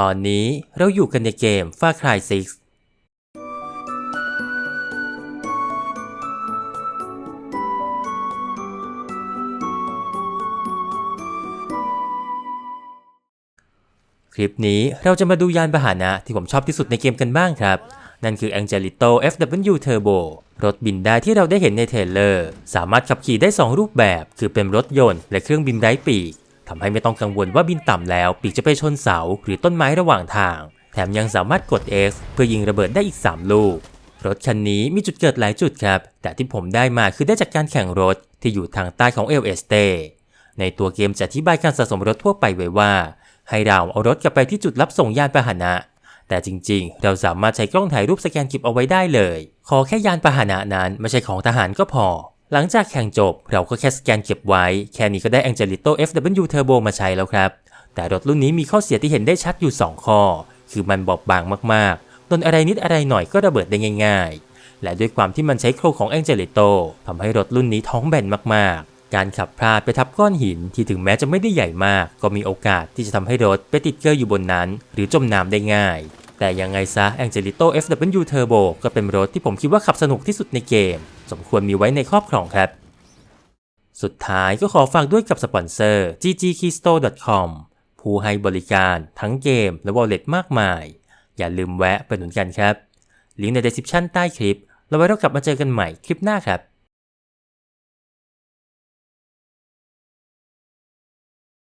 ตอนนี้เราอยู่กันในเกม Far Cry 6คลิปนี้เราจะมาดูยานพาหนะที่ผมชอบที่สุดในเกมกันบ้างครับ นั่นคือ Angelito FW Turbo รถบินได้ที่เราได้เห็นในเทเลอร์ สามารถขับขี่ได้ 2 รูปแบบ คือเป็นรถยนต์และเครื่องบินไร้ปีก ทำให้ไม่ต้องกังวลว่าบินต่ำแล้วปีกจะไปชนเสาหรือต้นไม้ระหว่างทาง แถมยังสามารถกด X เพื่อยิงระเบิดได้อีก 3 ลูก รถคันนี้มีจุดเกิดหลายจุดครับ แต่ที่ผมได้มาคือได้จากการแข่งรถที่อยู่ทางใต้ของเอลเอสเตในตัวเกมจะอธิบายการสะสมรถทั่วไปไว้ว่า ให้เราเอารถกลับไปที่จุดรับส่งยานพาหนะ แต่จริงๆ เราสามารถใช้กล้องถ่ายรูปสแกนเก็บเอาไว้ได้เลย ขอแค่ยานพาหนะนั้นไม่ใช่ของทหารก็พอ หลังจากแข่งจบเราก็แค่สแกนเก็บไว้ แค่นี้ก็ได้ Angelito FW Turbo มาใช้แล้วครับ แต่รถรุ่นนี้มีข้อเสียที่เห็นได้ชัดอยู่ 2 ข้อ คือมันบอบบางมากๆโดนอะไรนิดอะไรหน่อยก็ระเบิดได้ง่ายๆ และด้วยความที่มันใช้โครงของ Angelito ทำให้รถรุ่นนี้ท้องแบนมากๆ การขับพลาดไปทับก้อนหินที่ถึงแม้จะไม่ได้ใหญ่มาก ก็มีโอกาสที่จะทำให้รถไปติดเกอร์อยู่บนนั้น หรือจมน้ำได้ง่าย แต่ยังไงซะ Angelito FW Turbo ก็เป็นรถที่ผมคิดว่าขับสนุกที่สุดในเกม สมควรมีไว้ในครอบครองครับ สุดท้ายก็ขอฝากด้วยกับสปอนเซอร์ ggkeystore.com ผู้ให้บริการทั้งเกมและ wallet มากมาย อย่าลืมแวะไปหนุนกันครับ ลิงก์ใน description ใต้คลิป แล้วไว้เรากลับมาเจอกันใหม่คลิปหน้าครับ